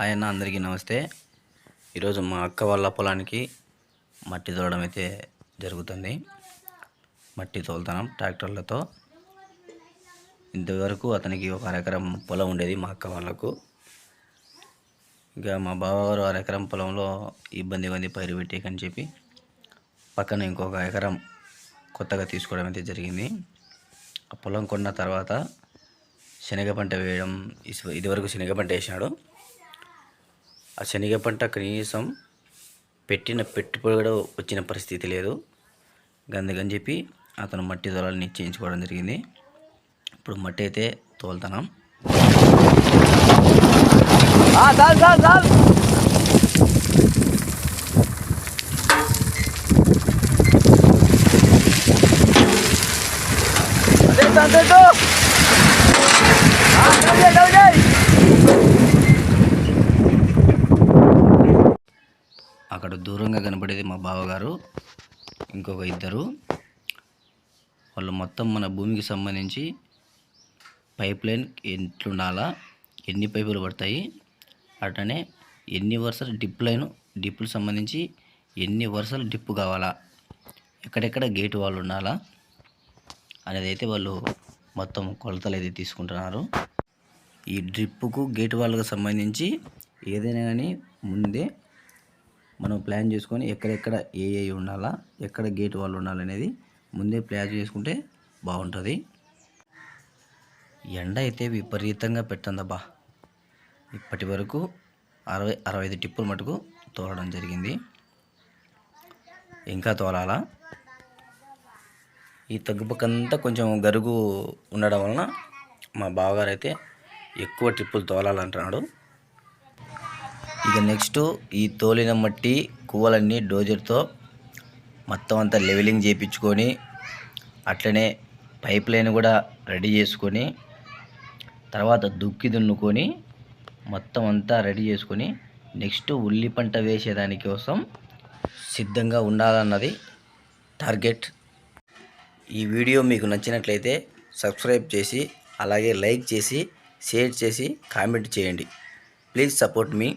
Hi అన్న అందరికీ నమస్తే. ఈరోజు మా అక్క వాళ్ళ పొలానికి మట్టి తోలడం అయితే జరుగుతుంది. మట్టి తోలుతున్నాం ట్రాక్టర్లతో. ఇంతవరకు అతనికి ఒక అరెకరం పొలం ఉండేది మా అక్క వాళ్ళకు. ఇంకా మా బావగారు అరెకరం పొలంలో ఇబ్బంది ఇబ్బంది పైరు పెట్టేకని చెప్పి పక్కన ఇంకొక ఎకరం కొత్తగా తీసుకోవడం అయితే జరిగింది. ఆ పొలం కొన్న తర్వాత శనగ పంట వేయడం ఇదివరకు శనగ పంట వేసినాడు. ఆ శనగ పంట కనీసం పెట్టిన పెట్టుబడి కూడా వచ్చిన పరిస్థితి లేదు. అందుకని చెప్పి అతను మట్టి తోలాలని నిశ్చయించుకోవడం జరిగింది. ఇప్పుడు మట్టి అయితే తోలుతున్నాం. చాలు చాలు అదే అక్కడ దూరంగా కనపడేది మా బావగారు ఇంకొక ఇద్దరు. వాళ్ళు మొత్తం మన భూమికి సంబంధించి పైప్ లైన్ ఎట్లుండాలా ఎన్ని పైపులు పడతాయి అట్లనే ఎన్ని వరుసలు డిప్ లైన్ డిప్పులు సంబంధించి ఎన్ని వరుసలు డిప్పు కావాలా ఎక్కడెక్కడ గేటు వాళ్ళు ఉండాలా అనేది అయితే వాళ్ళు మొత్తం కొలతలు అయితే తీసుకుంటున్నారు. ఈ డ్రిప్పుకు గేటు వాళ్ళకు సంబంధించి ఏదైనా కానీ ముందే మనం ప్లాన్ చేసుకొని ఎక్కడెక్కడ ఏ ఏ ఉండాలా ఎక్కడ గేట్ వాళ్ళు ఉండాలనేది ముందే ప్లాన్ చేసుకుంటే బాగుంటుంది. ఎండ అయితే విపరీతంగా పెట్టందబ్బా ఇప్పటి వరకు అరవై అరవై ఐదు టిప్పులు మటుకు తోలడం జరిగింది. ఇంకా తోలాలా? ఈ తగ్గుపక్కంతా కొంచెం గరుగు ఉండడం వలన మా బావగారు అయితే ఎక్కువ టిప్పులు తోలాలంటున్నాడు. ఇక నెక్స్ట్ ఈ తోలిన మట్టి కువ్వలన్నీ డోజర్తో మొత్తం అంతా లెవెలింగ్ చేయించుకొని అట్లనే పైప్ లైన్ కూడా రెడీ చేసుకొని తర్వాత దుక్కి దున్నుకొని మొత్తం అంతా రెడీ చేసుకొని నెక్స్ట్ ఉల్లి పంట వేసేదాని కోసం సిద్ధంగా ఉండాలన్నది టార్గెట్. ఈ వీడియో మీకు నచ్చినట్లయితే సబ్స్క్రైబ్ చేసి అలాగే లైక్ చేసి షేర్ చేసి కామెంట్ చేయండి. Please support me.